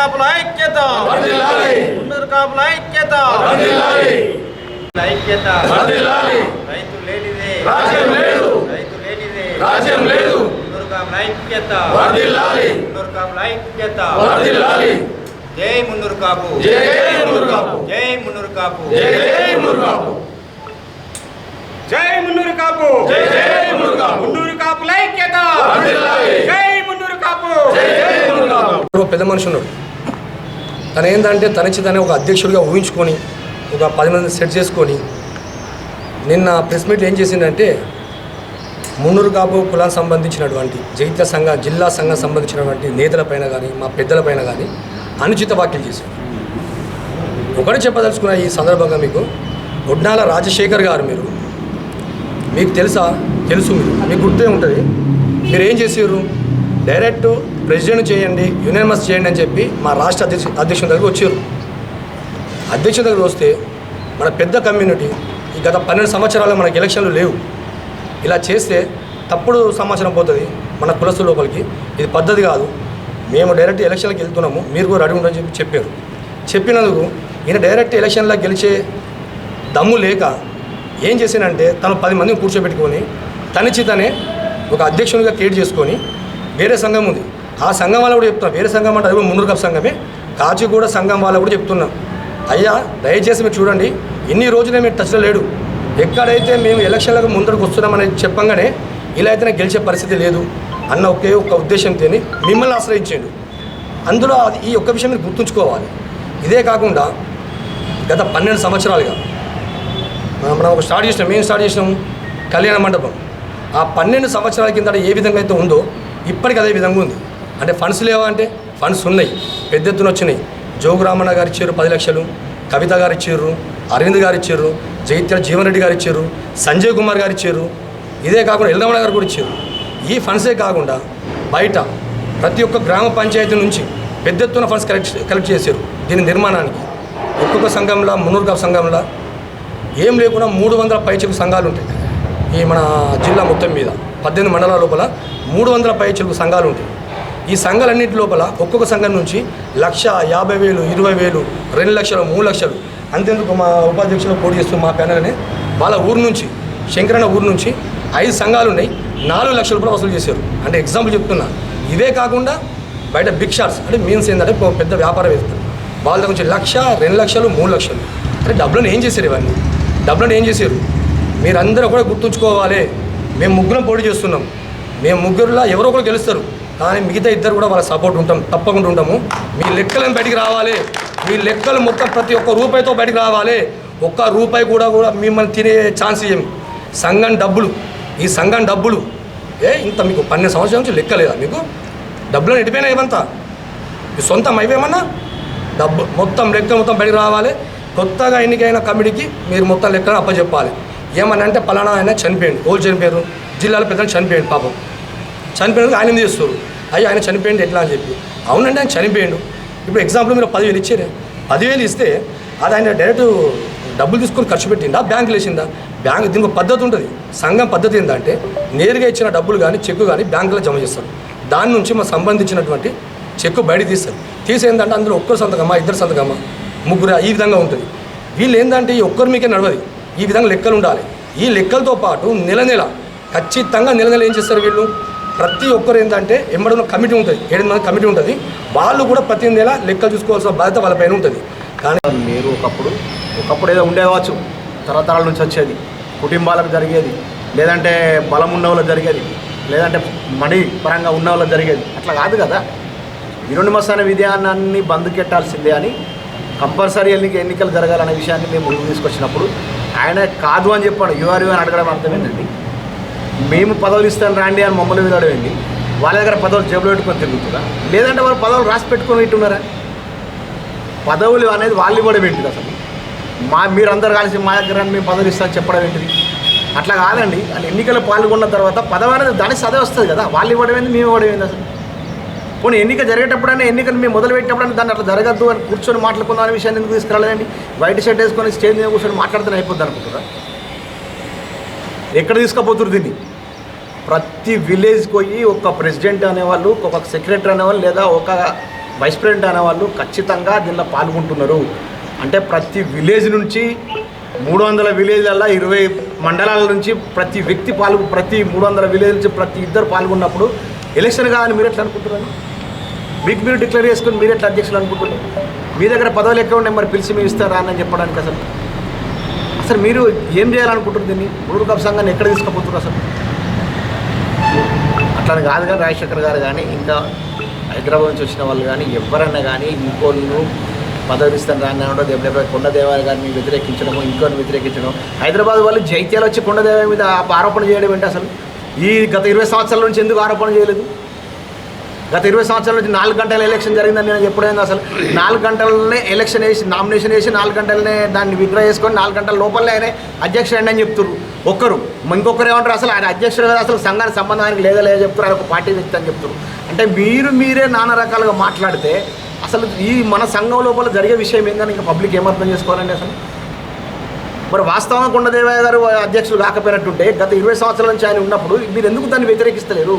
కాపుల ఐక్యత. వర్ధిల్లాలి. మున్నూరు కాపుల ఐక్యత. వర్ధిల్లాలి. ఐక్యత. వర్ధిల్లాలి. రైతు లేనిదే. రాజ్యం లేదు. రైతు లేనిదే. రాజ్యం లేదు. మున్నూరు కాపుల ఐక్యత. వర్ధిల్లాలి. మున్నూరు కాపుల ఐక్యత. వర్ధిల్లాలి. జై మున్నూరు కాపు. జై జై మునుగాపు జై మున్నూరు కాపు. జై జై మునుగాపు జై మున్నూరు కాపు. జై జై మునుగాపు మున్నూరు కాపుల ఐక్యత. వర్ధిల్లాలి. జై మున్నూరు కాపు. జై జై మునుగాపు ఒక పెద్ద మనిషి ఉన్నాడు. తను ఏంటంటే తనిచ్చి తనే ఒక అధ్యక్షుడిగా ఊహించుకొని ఒక పది మంది సెట్ చేసుకొని నిన్న ప్రెస్ మీట్ ఏం చేసిందంటే మున్నూరు కాపు కులానికి సంబంధించినటువంటి జైత్య సంఘ జిల్లా సంఘం సంబంధించినటువంటి నేతలపైన కానీ మా పెద్దలపైన కానీ అనుచిత వ్యాఖ్యలు చేశారు. ఒకటి చెప్పదలుచుకున్న ఈ సందర్భంగా మీకు గుడ్నాల రాజశేఖర్ గారు మీరు మీకు తెలుసా? తెలుసు మీరు. మీకు గుర్తే ఉంటుంది. మీరు ఏం చేసారు డైరెక్ట్ ప్రెసిడెంట్ చేయండి యునానిమస్ చేయండి అని చెప్పి మా రాష్ట్ర అధ్యక్ష అధ్యక్షుని దగ్గర వచ్చారు. అధ్యక్షుని దగ్గర వస్తే మన పెద్ద కమ్యూనిటీ ఈ గత పన్నెండు సంవత్సరాలు మనకి ఎలక్షన్లు లేవు. ఇలా చేస్తే తప్పుడు సమాచారం పోతుంది మన కులస్తుల లోపలికి. ఇది పద్ధతి కాదు. మేము డైరెక్ట్ ఎలక్షన్లకు వెళ్తున్నాము. మీరు కూడా రెడీ ఉండని చెప్పి చెప్పారు. చెప్పినందుకు ఈయన డైరెక్ట్ ఎలక్షన్లో గెలిచే దమ్ము లేక ఏం చేసానంటే తను పది మందిని కూర్చోబెట్టుకొని తనిచి తనే ఒక అధ్యక్షునిగా క్రియేట్ చేసుకొని వేరే సంఘం ఉంది. ఆ సంఘం వాళ్ళు కూడా చెప్తున్నా. వేరే సంఘం అంటే అది కూడా మున్నూరు కప్ సంఘమే కాచిగూడ సంఘం వాళ్ళు కూడా చెప్తున్నా. అయ్యా దయచేసి మీరు చూడండి. ఇన్ని రోజులే మీరు టచ్లో లేడు. ఎక్కడైతే మేము ఎలక్షన్లకు ముందరకు వస్తున్నామని చెప్పంగానే ఇలా అయితే గెలిచే పరిస్థితి లేదు అన్న ఒకే ఒక ఉద్దేశంతో మిమ్మల్ని ఆశ్రయించాడు. అందులో అది ఈ ఒక్క విషయం మీరు గుర్తుంచుకోవాలి. ఇదే కాకుండా గత పన్నెండు సంవత్సరాలుగా మనం మనం ఒక స్టార్ట్ చేసినాం. మేము స్టార్ట్ చేసినాం? కళ్యాణ మండపం. ఆ పన్నెండు సంవత్సరాల కింద ఏ విధంగా అయితే ఉందో ఇప్పటికి అదే విధంగా ఉంది. అంటే ఫండ్స్ లేవా అంటే? ఫండ్స్ ఉన్నాయి. పెద్ద ఎత్తున వచ్చినాయి. జోగు రామన్న గారు ఇచ్చారు పది లక్షలు. కవిత గారు ఇచ్చారు. అరవింద్ గారు ఇచ్చారు. జైత్య జీవన్ రెడ్డి గారు ఇచ్చారు. సంజయ్ కుమార్ గారు ఇచ్చారు. ఇదే కాకుండా ఎల్లమ్మల గారు కూడా ఇచ్చారు. ఈ ఫండ్సే కాకుండా బయట ప్రతి ఒక్క గ్రామ పంచాయతీ నుంచి పెద్ద ఎత్తున ఫండ్స్ కలెక్ట్ కలెక్ట్ చేశారు దీని నిర్మాణానికి. ఒక్కొక్క సంఘంలో మున్నూరు సంఘంలో ఏం లేకుండా మూడు వందల పైచిలుకు సంఘాలు ఉంటాయి. ఈ మన జిల్లా మొత్తం మీద పద్దెనిమిది మండలాల లోపల మూడు వందల పైచిలుకు సంఘాలు ఉంటాయి. ఈ సంఘాలన్నింటి లోపల ఒక్కొక్క సంఘం నుంచి లక్ష యాభై వేలు ఇరవై వేలు రెండు లక్షలు మూడు లక్షలు. అంతేందుకు మా ఉపాధ్యక్షులు పోటీ చేస్తున్న మా ప్యానల్ని? వాళ్ళ ఊరు నుంచి శంకరన్న ఊరు నుంచి ఐదు సంఘాలు ఉన్నాయి నాలుగు లక్షల రూపాయలు వసూలు చేశారు. అంటే ఎగ్జాంపుల్ చెప్తున్నా. ఇవే కాకుండా బయట బిగ్ షాట్స్ అంటే మీన్స్ ఏంటంటే పెద్ద పెద్ద వేస్తారు వాళ్ళ దగ్గర నుంచి లక్ష రెండు లక్షలు మూడు లక్షలు. అంటే డబ్బులను ఏం చేశారు ఇవన్నీ? డబ్బులను ఏం చేశారు? మీరందరూ కూడా గుర్తుంచుకోవాలి. మేము ముగ్గురం పోటీ చేస్తున్నాం. మేము ముగ్గురులా ఎవరో ఒకరు గెలుస్తారు. కానీ మిగతా ఇద్దరు కూడా వాళ్ళ సపోర్ట్ ఉంటాం తప్పకుండా ఉంటాము. మీ లెక్కలను బయటికి రావాలి. మీ లెక్కలు మొత్తం ప్రతి ఒక్క రూపాయితో బయటికి రావాలి. ఒక్క రూపాయి కూడా కూడా మిమ్మల్ని తినే ఛాన్స్ ఇవ్వం సంఘం డబ్బులు. ఈ సంఘం డబ్బులు. ఏ ఇంత మీకు పన్నెండు సంవత్సరాల నుంచి లెక్క లేదా మీకు? డబ్బులు ఎడిపోయినా ఏమంతా మీ సొంతం అయిపోయేమన్నా డబ్బు మొత్తం లెక్క మొత్తం బయటికి రావాలి. కొత్తగా ఎన్నికైన కమిటీకి మీరు మొత్తం లెక్కను అప్పచెప్పాలి. ఏమని అంటే పలానా ఆయన చనిపోయింది ఓళ్ళు చనిపోయారు? జిల్లాలో పెద్దలు చనిపోయింది పాపం. చనిపోయినందుకు ఆయన చేస్తారు? అయ్యో ఆయన చనిపోయింది ఎట్లా అని చెప్పి. అవునండి ఆయన చనిపోయిండు. ఇప్పుడు ఎగ్జాంపుల్ మీరు పదివేలు ఇచ్చారే. పదివేలు ఇస్తే అది ఆయన డైరెక్ట్ డబ్బులు తీసుకొని ఖర్చు పెట్టిందా బ్యాంకులు వేసిందా బ్యాంక్ దీనికి ఒక పద్ధతి ఉంటుంది. సంఘం పద్ధతి ఏంటంటే నేరుగా ఇచ్చిన డబ్బులు కానీ చెక్కు కానీ బ్యాంకులో జమ చేస్తారు. దాని నుంచి మా సంబంధించినటువంటి చెక్కు బయట తీస్తారు. తీసేందంటే అందులో ఒక్కరు సంతకమ్మా ఇద్దరు సంతకమ్మా ముగ్గురు ఈ విధంగా ఉంటుంది. వీళ్ళు ఏంటంటే ఈ ఒక్కరు మీకే నడవది. ఈ విధంగా లెక్కలు ఉండాలి. ఈ లెక్కలతో పాటు నెల నెల ఖచ్చితంగా నెల నెల ఏం చేస్తారు వీళ్ళు? ప్రతి ఒక్కరు ఏంటంటే ఎంబడిన కమిటీ ఉంటుంది. ఏడు మంది కమిటీ ఉంటుంది. వాళ్ళు కూడా ప్రతి నెల లెక్కలు చూసుకోవాల్సిన బాధ్యత వాళ్ళపైన ఉంటుంది. కానీ మీరు ఒకప్పుడు ఒకప్పుడు ఏదో ఉండేవచ్చు తరతరాల నుంచి వచ్చేది. కుటుంబాలకు జరిగేది. లేదంటే బలం ఉన్న వాళ్ళకి జరిగేది. లేదంటే మనీ పరంగా ఉన్న వాళ్ళకి జరిగేది. అట్లా కాదు కదా. యునిమస్ అనే విధానాన్ని బంధుకెట్టాల్సిందే అని కంపల్సరీ ఎన్నిక ఎన్నికలు జరగాలనే విషయాన్ని మేము ముందుకు తీసుకొచ్చినప్పుడు ఆయన కాదు అని చెప్పాడు. యూఆర్ అని అడగడం అర్థమైందండి. మేము పదవులు ఇస్తాను రాండి అని మమ్మల్ని మీద అడగండి వాళ్ళ దగ్గర పదవులు జేబులో పెట్టుకొని తిరుగుతుందా? లేదంటే వాళ్ళు పదవులు రాసి పెట్టుకొని ఇట్టున్నారా పదవులు అనేది వాళ్ళు ఇవ్వడం ఏంటిది అసలు? మా మీరందరూ కలిసి మా దగ్గర మేము పదవులు ఇస్తాను చెప్పడం ఏంటిది? అట్లా కాదండి. వాళ్ళు ఎన్నికలు పాల్గొన్న తర్వాత పదవి అనేది దాని సదే వస్తుంది కదా. వాళ్ళు ఇవ్వడం ఏంది మేము ఇవ్వడం ఏంది అసలు? పోనీ ఎన్నిక జరిగేటప్పుడైనా ఎన్నికలు మేము మొదలు పెట్టేటప్పుడైనా దాన్ని అట్లా జరగద్దు అని కూర్చొని మాట్లాడుకుందాం అనే విషయాన్ని ఎందుకు తీసుకురాలేదండి? వైట్ షర్ట్ వేసుకొని స్టేజ్ మీద కూర్చొని మాట్లాడితే అయిపోద్ది అనుకుంటారా ఎక్కడ తీసుకుపోతురు దీన్ని? ప్రతి విలేజ్కి పోయి ఒక ప్రెసిడెంట్ అనేవాళ్ళు ఒక సెక్రటరీ అనేవాళ్ళు లేదా ఒక వైస్ ప్రెసిడెంట్ అనేవాళ్ళు ఖచ్చితంగా దీనిలో పాల్గొంటున్నారు. అంటే ప్రతి విలేజ్ నుంచి మూడు వందల విలేజ్లలో ఇరవై మండలాల నుంచి ప్రతి వ్యక్తి పాల్గొ ప్రతి మూడు వందల విలేజ్ నుంచి ప్రతి ఇద్దరు పాల్గొన్నప్పుడు ఎలక్షన్ కాదని మీరు ఎట్లా అనుకుంటున్నారు? మీకు మీరు డిక్లేర్ చేసుకుని మీరు ఎట్లా అధ్యక్షులు అనుకుంటున్నారు? మీ దగ్గర పదవులు ఎక్కడ ఉన్నాయి మరి? పిలిచి మీరు ఇస్తారా అని చెప్పడానికి అసలు? అసలు మీరు ఏం చేయాలనుకుంటున్నారు దీన్ని? మూడు కప్ సంఘాన్ని ఎక్కడ తీసుకుపోతున్నారు అసలు? అట్లా కాదు కానీ రాజశేఖర్ గారు కానీ ఇంకా హైదరాబాద్ నుంచి వచ్చిన వాళ్ళు కానీ ఎవరన్నా కానీ ఇంకోళ్ళు పదవి ఇస్తాను రాని అనడం లేకపోతే కొండదేవారి గారిని వ్యతిరేకించడము ఇంకోని వ్యతిరేకించడం హైదరాబాద్ వాళ్ళు జైత్యాలు వచ్చి కొండదేవారి మీద ఆరోపణ చేయడం ఏంటి అసలు? ఈ గత ఇరవై సంవత్సరాల నుంచి ఎందుకు ఆరోపణ చేయలేదు? గత ఇరవై సంవత్సరాల నుంచి నాలుగు గంటల ఎలక్షన్ జరిగిందని నేను ఎప్పుడైనా అసలు నాలుగు గంటలనే ఎలక్షన్ వేసి నామినేషన్ వేసి నాలుగు గంటలనే దాన్ని విత్డ్రా చేసుకొని నాలుగు గంటల లోపలనే ఆయన అధ్యక్షుడు అని చెప్తున్నారు ఒక్కరు. ఇంకొకరు ఏమంటారు? అసలు ఆయన అధ్యక్షుడు కదా అసలు సంఘానికి సంబంధానికి లేదా లేదా చెప్తారు ఆయన ఒక పార్టీ వ్యక్తి అని చెప్తారు. అంటే మీరు మీరే నానా రకాలుగా మాట్లాడితే అసలు ఈ మన సంఘం లోపల జరిగే విషయం ఏందని ఇంకా పబ్లిక్ ఏమర్థం చేసుకోవాలండి అసలు? మరి వాస్తవంగా కొండదేవయ్య గారు అధ్యక్షులు కాకపోయినట్టుంటే గత ఇరవై సంవత్సరాల నుంచి ఆయన ఉన్నప్పుడు మీరు ఎందుకు దాన్ని వ్యతిరేకిస్తలేరు?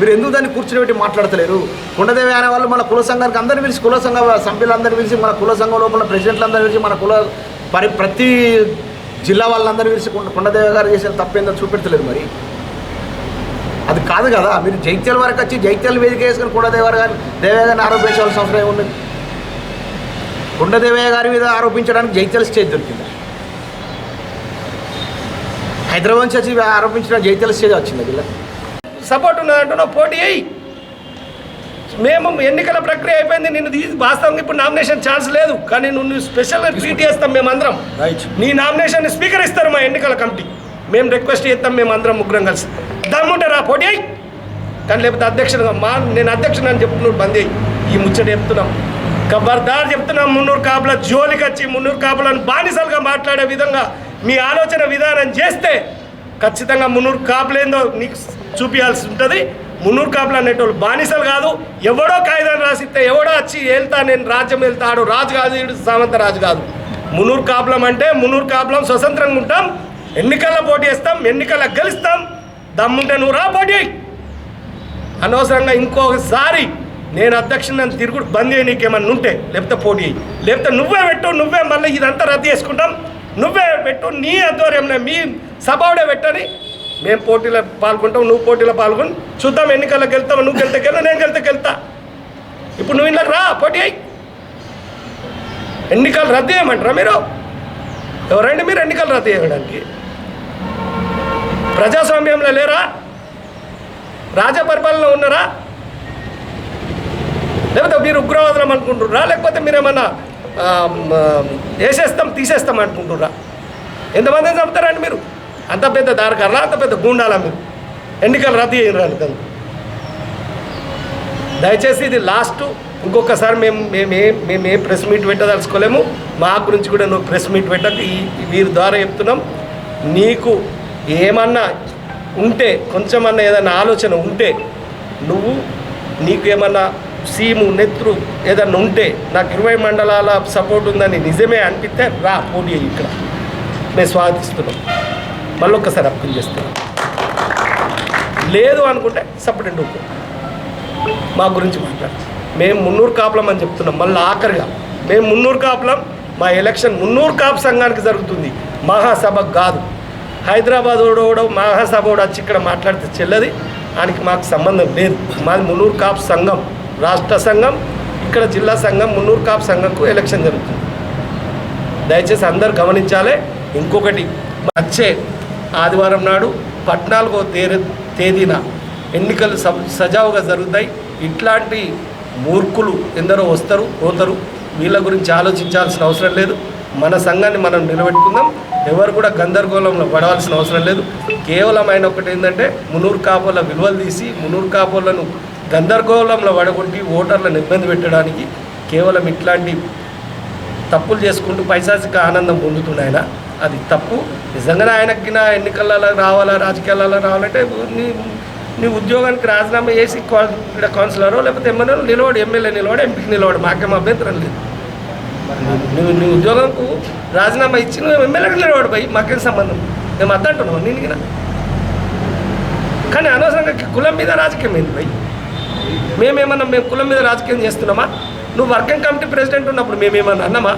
మీరు ఎందుకు దాన్ని కూర్చుని పెట్టి మాట్లాడతలేరు? కొండదేవి అనే వాళ్ళు మన కుల సంఘానికి అందరిని పిలిచి కుల సంఘ సభ్యులందరినీ పిలిచి మన కుల సంఘం లోపల ప్రెసిడెంట్లందరినీ పిలిచి మన కుల పరి ప్రతి జిల్లా వాళ్ళందరూ వేసి కొండదేవ గారు చేసిన తప్పేందో చూపెడతలేదు మరి. అది కాదు కదా మీరు జైత్యాల వరకు వచ్చి జైత్యాల వేదిక వేసుకుని కొండదేవారు గారిని దేవయ్య గారిని ఆరోపించాల్సిన అవసరం ఏముంది? కొండదేవయ్య గారి మీద ఆరోపించడానికి జైత్యాల స్టేజ్ దొరికింది? హైదరాబాద్ నుంచి వచ్చి ఆరోపించిన జైత్యాల స్టేజ్ వచ్చింది వీళ్ళకి సపోర్ట్ ఉన్నదంటున్నావు పోటీ అయ్యి. మేము ఎన్నికల ప్రక్రియ అయిపోయింది నిన్ను తీసి వాస్తవంగా ఇప్పుడు నామినేషన్ ఛాన్స్ లేదు. కానీ నువ్వు స్పెషల్గా ట్రీట్ చేస్తాం మేమందరం. రైట్ నీ నామినేషన్ స్పీకర్ ఇస్తారు మా ఎన్నికల కమిటీ. మేము రిక్వెస్ట్ చేస్తాం మేము అందరం ముగ్గురం కలిసి. దమ్ముంటారా పోటీ అయ్యి కానీ లేకపోతే అధ్యక్షుడు మా నేను అధ్యక్షుడు అని చెప్తున్నాడు బంద్ అయ్యి ఈ ముచ్చట చెప్తున్నాం. ఖబర్దార్ చెప్తున్నాం మున్నూరు కాపుల జోలికి వచ్చి మున్నూరు కాపులను బానిసలుగా మాట్లాడే విధంగా మీ ఆలోచన విధానం చేస్తే ఖచ్చితంగా మున్నూరు కాపులేందో నీకు చూపించాల్సి ఉంటుంది. మున్నూరు కాపులు అనేటోళ్ళు బానిసలు కాదు. ఎవడో కాగితం రాసిస్తే ఎవడో వచ్చి వెళ్తా నేను రాజ్యం వెళ్తాడు రాజు కాదు ఈడు సామంత రాజు కాదు. మున్నూరు కాపులం అంటే మున్నూరు కాపులం స్వతంత్రంగా ఉంటాం ఎన్నికల్లో పోటీ చేస్తాం ఎన్నికల్లో గెలుస్తాం. దమ్ముంటే నువ్వు రా పోటీ. అనవసరంగా ఇంకొకసారి నేను అధ్యక్షుని తిరుగుడు బంద్ చేయి నీకేమన్నా ఉంటే లేకపోతే పోటీ లేకపోతే నువ్వే పెట్టు నువ్వే మళ్ళీ ఇదంతా రద్దు చేసుకుంటాం. నువ్వే పెట్టు నీ ఆధ్వర్యంలో మీ సభావుడే పెట్టని మేము పోటీలో పాల్గొంటాం నువ్వు పోటీలో పాల్గొని. చూద్దాం ఎన్నికల్లో వెళ్తావు నువ్వు గెలితే గెలు నేను గెలితే గెలుతా. ఇప్పుడు నువ్వు ఇంట్లోకి రా పోటీ అయ్యి. ఎన్నికలు రద్దు చేయమంటారా మీరు? ఎవరండి మీరు ఎన్నికలు రద్దు చేయడానికి. ప్రజాస్వామ్యంలో లేరా? రాజపరిపాలనలో ఉన్నారా? లేకపోతే మీరు ఉగ్రవాదులం అనుకుంటుర్రా లేకపోతే మీరు ఏమన్నా వేసేస్తాం తీసేస్తాం అనుకుంటుర్రా ఎంతమందిని చంపుతారండి మీరు? అంత పెద్ద దారకర్లా అంత పెద్ద గూండాల మీరు ఎన్నికలు రద్దు చేయరాని కనుక దయచేసి ఇది లాస్ట్ ఇంకొకసారి మేము మేము ఏ మేము ఏ ప్రెస్ మీట్ పెట్టదలుచుకోలేము. మా గురించి కూడా నువ్వు ప్రెస్ మీట్ పెట్టక. ఈ వీరి ద్వారా చెప్తున్నాం. నీకు ఏమన్నా ఉంటే కొంచెమన్నా ఏదైనా ఆలోచన ఉంటే నువ్వు నీకు ఏమన్నా సీము నెత్రు ఏదన్నా ఉంటే నాకు ఇరవై మండలాల సపోర్ట్ ఉందని నిజమే అనిపిస్తే రా పోటీ ఇక్కడ. మేము స్వాగతిస్తున్నాం. మళ్ళీ ఒక్కసారి అప్పీల్ చేస్తున్నాం లేదు అనుకుంటే సపరేట్ ఊకో మా గురించి మాట్లాడు. మేము మున్నూరు కాపులం అని చెప్తున్నాం మళ్ళీ ఆఖరిగా. మేము మున్నూరు కాపులం మా ఎలక్షన్ మున్నూరు కాపు సంఘానికి జరుగుతుంది. మహాసభకు కాదు. హైదరాబాద్ ఓడోడో మహాసభ కూడా వచ్చి ఇక్కడ మాట్లాడితే చెల్లది దానికి మాకు సంబంధం లేదు. మాది మున్నూరు కాపు సంఘం రాష్ట్ర సంఘం ఇక్కడ జిల్లా సంఘం మున్నూరు కాపు సంఘంకు ఎలక్షన్ జరుగుతుంది. దయచేసి అందరు గమనించాలి. ఇంకొకటి వచ్చే ఆదివారం నాడు పద్నాలుగో తేదీ తేదీన ఎన్నికలు సజావుగా జరుగుతాయి. ఇట్లాంటి మూర్ఖులు ఎందరో వస్తారు పోతారు. వీళ్ళ గురించి ఆలోచించాల్సిన అవసరం లేదు. మన సంఘాన్ని మనం నిలబెట్టుకుందాం. ఎవరు కూడా గందరగోళంలో పడవలసిన అవసరం లేదు. కేవలం ఆయన ఒకటి ఏంటంటే మునూరు కాపుల విలువలు తీసి మునూరు కాపులను గందరగోళంలో పడగొట్టి ఓటర్లను ఇబ్బంది పెట్టడానికి కేవలం ఇట్లాంటి తప్పులు చేసుకుంటూ పైశాసిక ఆనందం పొందుతున్నాయన అది తప్పు. నిజంగానే ఆయనకి నా ఎన్నికలలో రావాలా రాజకీయాలలో రావాలంటే నీ నీ ఉద్యోగానికి రాజీనామా చేసి ఇక్కడ కౌన్సిలరో లేకపోతే ఎమ్మెల్యే నిలవాడు ఎమ్మెల్యే నిలవాడు ఎంపీకి నిలవాడు మాకేం అభ్యంతరం లేదు. నువ్వు నీ ఉద్యోగంకు రాజీనామా ఇచ్చి నువ్వు ఎమ్మెల్యేకి నిలవాడు పోయి మాకేం సంబంధం? మేము అద్దంటున్నాం నేను కానీ అనవసరంగా కులం మీద రాజకీయం ఏంది పోయి మేమేమన్నా మేము కులం మీద రాజకీయం చేస్తున్నామా? నువ్వు వర్కింగ్ కమిటీ ప్రెసిడెంట్ ఉన్నప్పుడు మేమేమన్నా అన్నామా?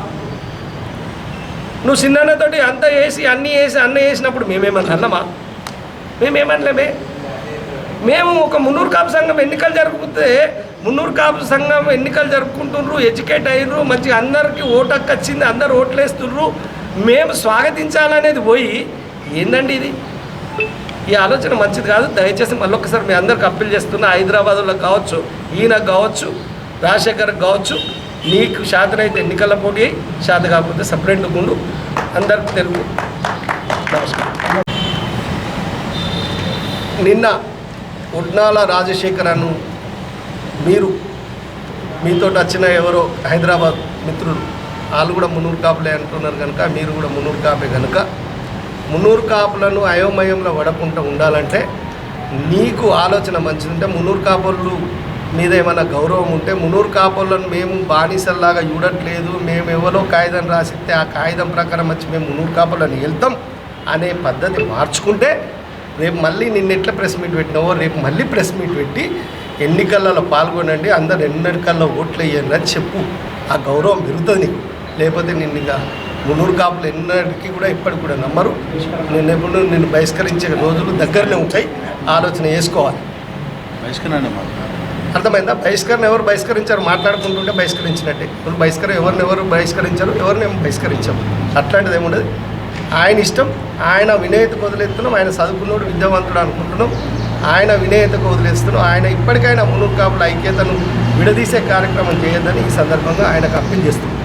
నువ్వు చిన్నతోటి అంతా వేసి అన్నీ వేసి అన్నీ వేసినప్పుడు మేమేమన్నా అన్నమా మేమేమనలేమే? మేము ఒక మున్నూరు కాపు సంఘం ఎన్నికలు జరుపుకుంటే మున్నూరు కాపు సంఘం ఎన్నికలు జరుపుకుంటున్నారు ఎడ్యుకేట్ అయ్యారు మంచిగా అందరికీ ఓటు వచ్చింది అందరు ఓట్లు మేము స్వాగతించాలనేది పోయి ఏందండి ఇది? ఈ ఆలోచన మంచిది కాదు. దయచేసి మళ్ళొకసారి మీ అందరికి అప్పీల్ చేస్తున్నా హైదరాబాద్లో కావచ్చు ఈయనకు కావచ్చు రాజశేఖర్కి కావచ్చు నీకు శాతనైతే ఎన్నికల పోటీ శాత కాకపోతే సపరేట్ ఉండు. అందరికి తెలుగు. నమస్కారం. నిన్న ఉడ్నాల రాజశేఖర్ అను మీరు మీతో వచ్చిన ఎవరో హైదరాబాద్ మిత్రులు వాళ్ళు కూడా మున్నూరు కాపులే అంటున్నారు కనుక మీరు కూడా మున్నూరు కాపే కనుక. మున్నూరు కాపులను అయోమయంలో పడకుండా ఉండాలంటే నీకు ఆలోచన మంచిదంటే మున్నూరు కాపులు మీద ఏమైనా గౌరవం ఉంటే మునూరు కాపులను మేము బానిసల్లాగా చూడట్లేదు మేము ఎవరో కాగితం రాసిస్తే ఆ కాగితం ప్రకారం వచ్చి మేము మునూరు కాపులను వెళ్తాం అనే పద్ధతి మార్చుకుంటే రేపు మళ్ళీ నిన్న ఎట్లా ప్రెస్ మీట్ పెట్టినావో రేపు మళ్ళీ ప్రెస్ మీట్ పెట్టి ఎన్నికలలో పాల్గొనండి అందరు ఎన్నికల్లో ఓట్లు వేయండి అని చెప్పు. ఆ గౌరవం పెరుగుతుంది. నీకు లేకపోతే నిన్ను ఇక మున్నూరు కాపులు ఎన్నటికీ కూడా ఇప్పటికి కూడా నమ్మరు. నేను ఎప్పుడు నిన్ను బహిష్కరించే రోజులు దగ్గరనే ఉంటాయి. ఆలోచన చేసుకోవాలి. అర్థమైందా? బహిష్కరణ ఎవరు బహిష్కరించారు? మాట్లాడుకుంటుంటే బహిష్కరించినట్టే. ఇప్పుడు బహిష్కరణ ఎవరిని ఎవరు బహిష్కరించారు? ఎవరిని ఏమో బహిష్కరించాము? అట్లాంటిది ఏముండదు. ఆయన ఇష్టం ఆయన వినయతకు వదిలేస్తున్నాం ఆయన చదువుకున్నోడు విద్యావంతుడు అనుకుంటున్నాం ఆయన వినయతకు వదిలేస్తున్నాం ఆయన ఇప్పటికైనా మునుగు కాపుల ఐక్యతను విడదీసే కార్యక్రమం చేయొద్దని ఈ సందర్భంగా ఆయనకు అప్పీల్ చేస్తున్నాం.